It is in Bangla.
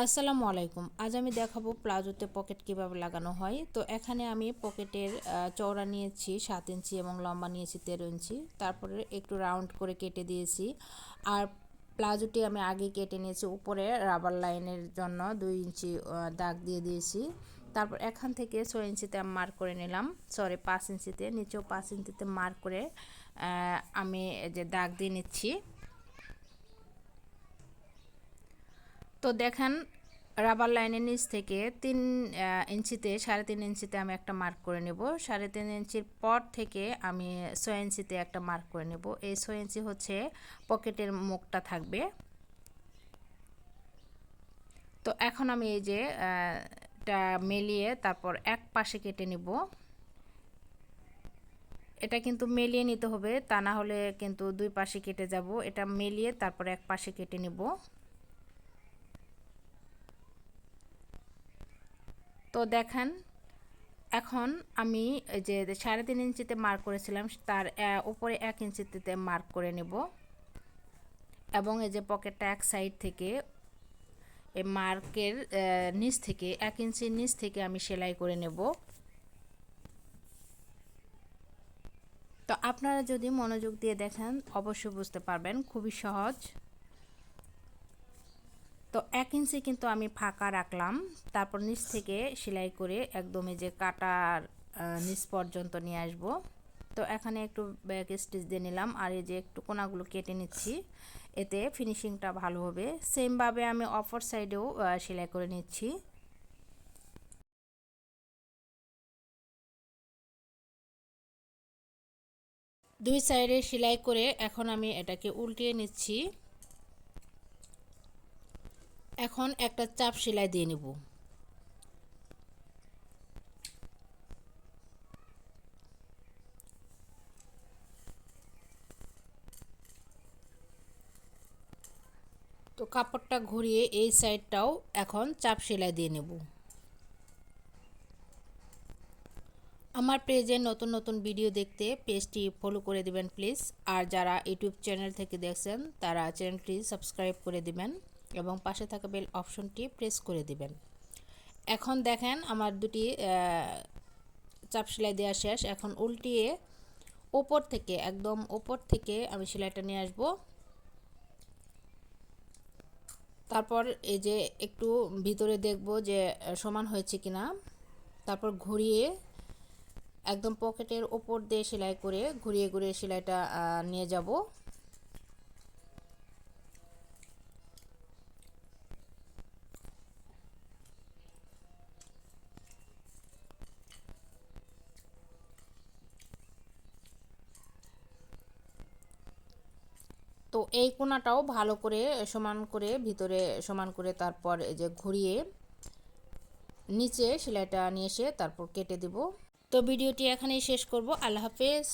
আসসালামু আলাইকুম। আজ আমি দেখাবো প্লাজোতে পকেট কীভাবে লাগানো হয়। তো এখানে আমি পকেটের চওড়া নিয়েছি সাত ইঞ্চি এবং লম্বা নিয়েছি তেরো ইঞ্চি। তারপরে একটু রাউন্ড করে কেটে দিয়েছি। আর প্লাজোটি আমি আগে কেটে নিয়েছি উপরে রাবার লাইনের জন্য দুই ইঞ্চি দাগ দিয়ে দিয়েছি। তারপর এখান থেকে ছয় ইঞ্চিতে আমি মার্ক করে নিলাম। সরি, পাঁচ ইঞ্চিতে, নিচেও পাঁচ ইঞ্চিতে মার্ক করে আমি যে দাগ দিয়ে নিচ্ছি। তো দেখেন রাবার লাইনের নিচ থেকে তিন ইঞ্চিতে, সাড়ে তিন ইঞ্চিতে আমি একটা মার্ক করে নেব। সাড়ে তিন ইঞ্চির পর থেকে আমি ছয় ইঞ্চিতে একটা মার্ক করে নেব। এই ছয় ইঞ্চি হচ্ছে পকেটের মুখটা থাকবে। তো এখন আমি এই যে এটা মেলিয়ে তারপর এক পাশে কেটে নিব। এটা কিন্তু মেলিয়ে নিতে হবে, তা না হলে কিন্তু দুই পাশে কেটে যাব। এটা মেলিয়ে তারপর এক পাশে কেটে নিব। তো দেখেন, এখন আমি যে সাড়ে তিন ইঞ্চিতে মার্ক করেছিলাম, তার উপরে এক ইঞ্চিতে মার্ক করে নেব। এবং এই যে পকেটটা এক সাইড থেকে, এই মার্কের নিচ থেকে, এক ইঞ্চির নিচ থেকে আমি সেলাই করে নেব। তো আপনারা যদি মনোযোগ দিয়ে দেখেন, অবশ্যই বুঝতে পারবেন, খুবই সহজ। তো এক ইঞ্চি কিন্তু আমি ফাঁকা রাখলাম। তারপর নিচ থেকে সেলাই করে একদমই যে কাটার নিচ পর্যন্ত নিয়ে আসব। তো এখানে একটু ব্যাক স্টিচ দিয়ে নিলাম আর এই যে একটু কোনাগুলো কেটে নিচ্ছি। এতে ফিনিশিংটা ভালো হবে। সেমভাবে আমি অপর সাইডেও সেলাই করে নিচ্ছি। দুই সাইডে সেলাই করে এখন আমি এটাকে উল্টিয়ে নিচ্ছি। এখন একটা চাপ সেলাই দিয়ে নেব। তো কাপড়টা ঘুরিয়ে এই সাইডটাও এখন চাপ সেলাই দিয়ে নেব। আমার পেজে নতুন নতুন ভিডিও দেখতে পেজটি ফলো করে দিবেন প্লিজ। আর যারা ইউটিউব চ্যানেল থেকে দেখছেন, তারা চ্যানেলটি সাবস্ক্রাইব করে দিবেন। এবং পাশে থাকা বেল অপশনটি প্রেস করে দিবেন। এখন দেখেন আমার দুটি চাপ সেলাই দেওয়া শেষ। এখন উল্টিয়ে ওপর থেকে, একদম ওপর থেকে আমি সেলাইটা নিয়ে আসব। তারপর এই যে একটু ভিতরে দেখব যে সমান হয়েছে কিনা। তারপর ঘুরিয়ে একদম পকেটের ওপর দিয়ে সেলাই করে ঘুরিয়ে ঘুরিয়ে সেলাইটা নিয়ে যাব। তো এই কোনাটাও ভালো করে সমান করে, ভিতরে সমান করে তারপর এই যে ঘুরিয়ে নিচে সেলাইটা নিয়ে এসে তারপর কেটে দেব। তো ভিডিওটি এখানেই শেষ করব। আল্লাহ হাফেজ।